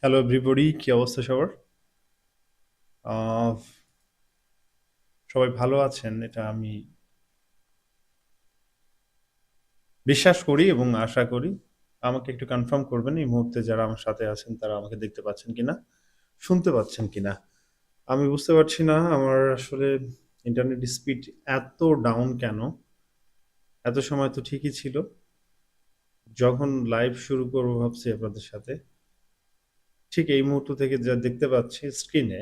Hello everybody কি অবস্থা সবার? সবাই ভালো আছেন? এটা আমি বিশ্বাস করি এবং আশা করি। আমাকে একটু কনফার্ম করবেন, এই মুহূর্তে যারা আমার সাথে আছেন, তারা আমাকে দেখতে পাচ্ছেন কিনা, শুনতে পাচ্ছেন কিনা? আমি বুঝতে পারছি না, আমার আসলে ইন্টারনেট স্পিড এত ডাউন কেন? এত সময় তো ঠিকই ছিল। যখন লাইভ শুরু করব ভাবছি আপনাদের সাথে। ঠিক এই মুহূর্ত থেকে যা দেখতে পাচ্ছি স্ক্রিনে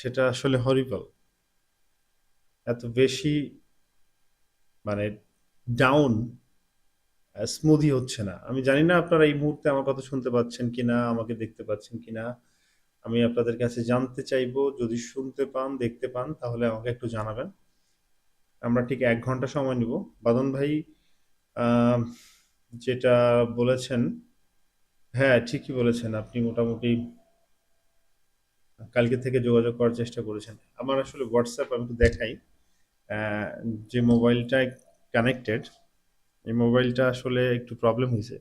সেটা আসলে হরিবল এত বেশি মানে ডাউন স্মুদি হচ্ছে না। আমি জানি না আপনারা এই মুহূর্তে আমার কথা শুনতে পাচ্ছেন কিনা, আমাকে দেখতে পাচ্ছেন কিনা। আমি আপনাদের কাছে জানতে চাইব, যদি শুনতে পান, দেখতে পান, তাহলে আমাকে একটু জানাবেন। আমরা ঠিক এক ঘণ্টা সময় নিব। বাদন ভাই যেটা বলেছেন হ্যাঁ ঠিকই বলেছেন। আপনি মোটামুটি কালকে থেকে যোগাযোগ করার চেষ্টা করেছেন। আমার আসলে হোয়াটসঅ্যাপ আমি একটু দেখাই। যে মোবাইলটা কানেক্টেড এই মোবাইলটা আসলে একটু প্রবলেম হয়েছে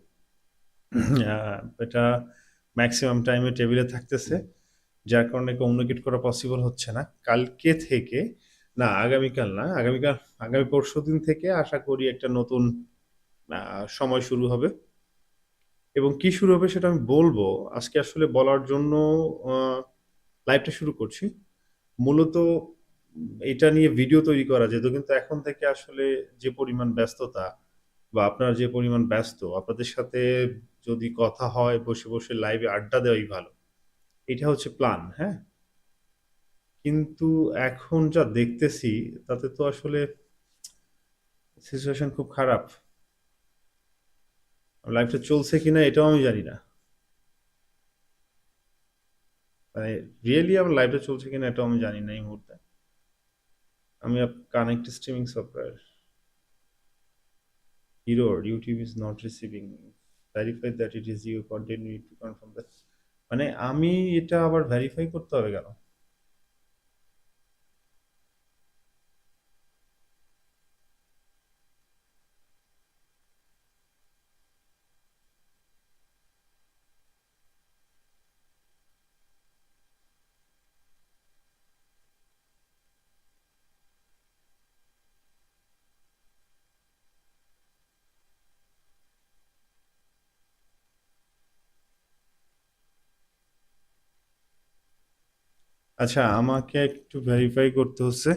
এটা ম্যাক্সিমাম টাইমে টেবিলে থাকতেছে, যার কারণে কমিউনিকেট করা পসিবল হচ্ছে না। কালকে থেকে, না, আগামীকাল না, আগামীকাল, আগামী পরশু দিন থেকে আশা করি একটা নতুন সময় শুরু হবে। এবং কি শুরু হবে সেটা আমি বলব। আজকে আসলে বলার জন্য লাইভটা শুরু করছি। মূলত এটা নিয়ে ভিডিও তৈরি করা যেত কিন্তু এখন থেকে আসলে যে পরিমাণ ব্যস্ততা বা আপনার যে পরিমাণ ব্যস্ত, আপনাদের সাথে যদি কথা হয়, বসে বসে লাইভে আড্ডা দেওয়াই ভালো। এটা হচ্ছে প্ল্যান হ্যাঁ? কিন্তু এখন যা দেখতেছি, তাতে তো আসলে সিচুয়েশন খুব খারাপ। লাইভটা চলছে কিনা এটাও আমি জানি না। মানে রিয়েলি আমার লাইভটা চলছে কিনা এটাও আমি জানি না এই মুহূর্তে। আমি connect streaming software error youtube is not receiving verify that it is you continue to confirm মানে আমি এটা আবার ভেরিফাই করতে হবে কেন? আচ্ছা আমাকে একটু ভেরিফাই করতে হচ্ছে।